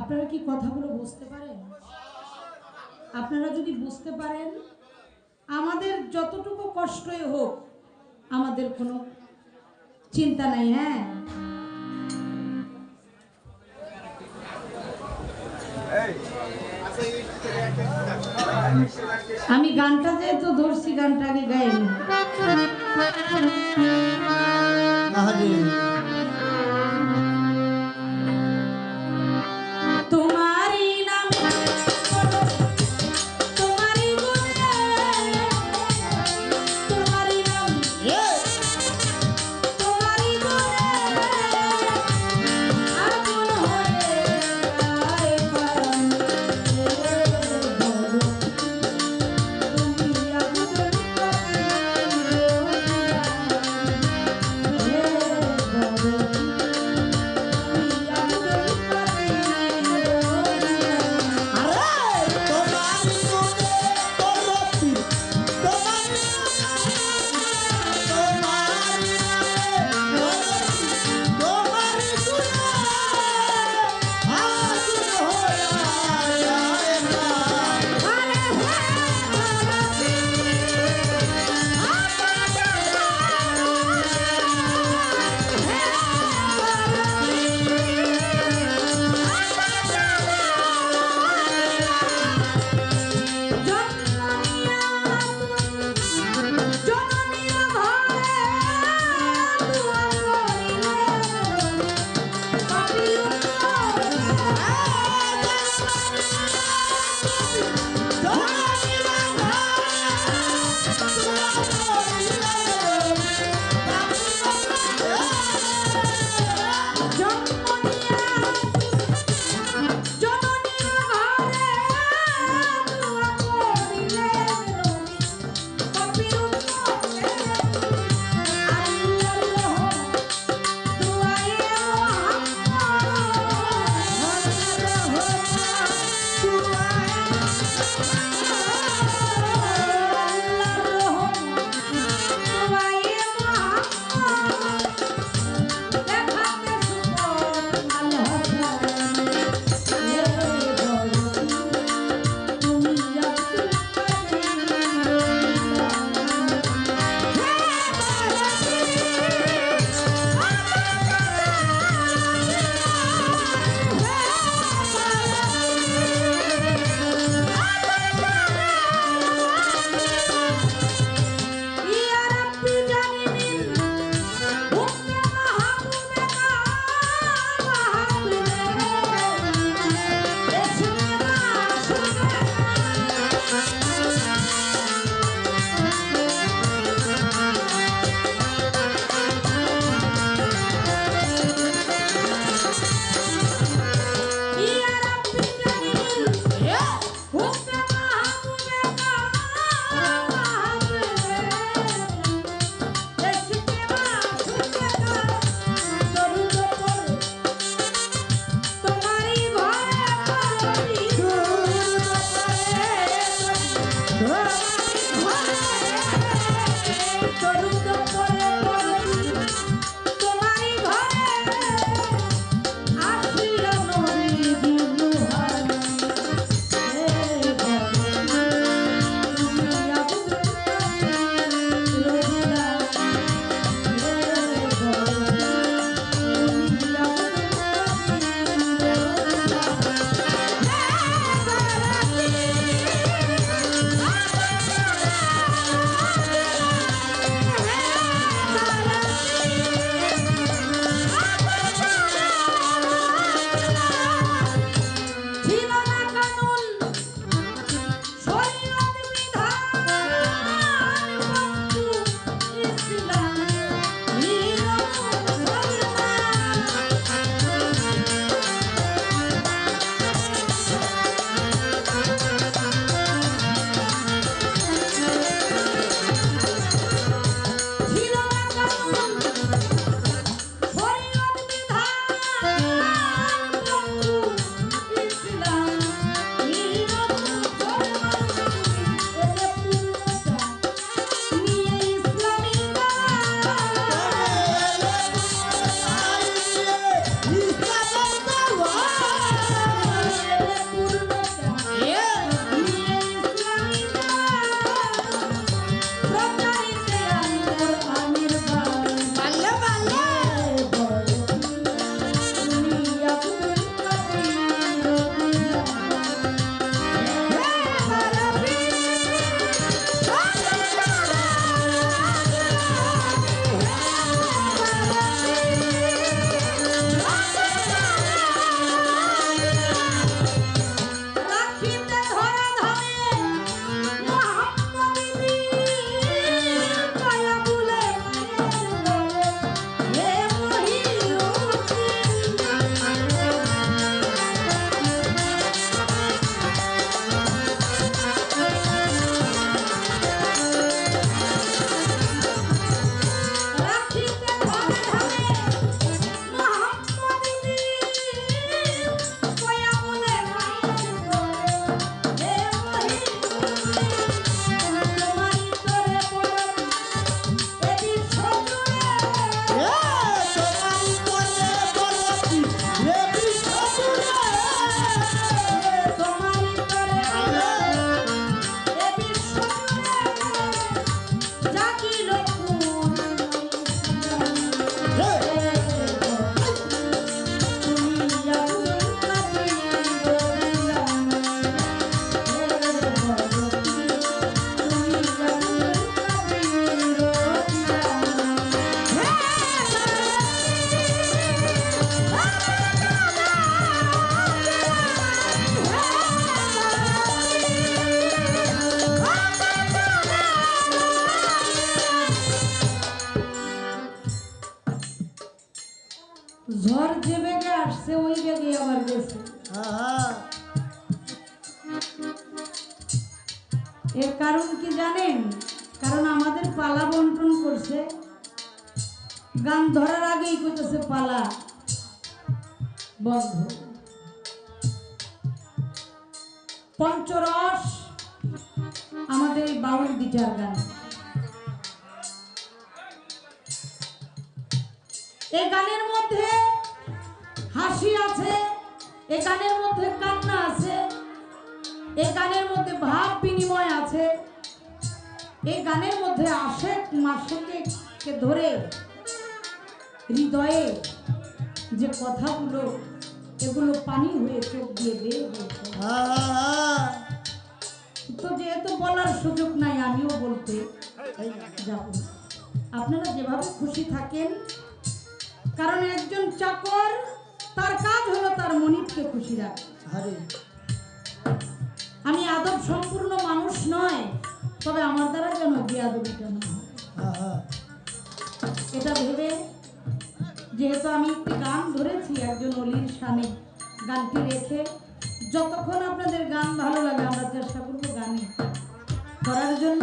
কথাগুলো বুঝতে পারেন? আপনারা যদি বুঝতে পারেন, আমাদের যতটুকু কষ্টই হোক, আমাদের কোনো চিন্তা নাই হ্যাঁ? আমি গানটা যেহেতু ধরছি, গানটা আগে গাইনি। এর কারণ কি জানেন? কারণ আমাদের পালা বন্টন করছে। গান ধরার আগেই করতেছে পালা বন্ধ। পঞ্চরস, আমাদের এই বাউল বিচার গান। এই গানের মধ্যে হাসি আছে এই গানের মধ্যে কান্না আছে এই গানের মধ্যে ভাব বিনিময় আছে এই গানের মধ্যে আশেক মাসেকে ধরে হৃদয়ে যে কথাগুলো, এগুলো পানি হয়ে চোখ দিয়ে বের তো যেহেতু বলার সুযোগ নাই, আমিও বলতে যাব। আপনারা যেভাবে খুশি থাকেন, কারণ একজন চাকর, তার কাজ হলো তার মনিবকে খুশি রাখা। আমি আদব সম্পূর্ণ মানুষ নয় তবে আমার দ্বারা যেন বেয়াদবিটা না এটা ভেবে যেহেতু আমি একটি গান ধরেছি একজন অলির সামনে গানটি রেখে যতক্ষণ আপনাদের গান ভালো লাগে আমরা চেষ্টা করব গানে করার জন্য।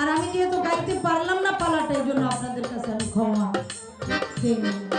আর আমি যেহেতু গাইতে পারলাম না পালাটা এই জন্য আপনাদের কাছে আমি ক্ষমা চেয়ে।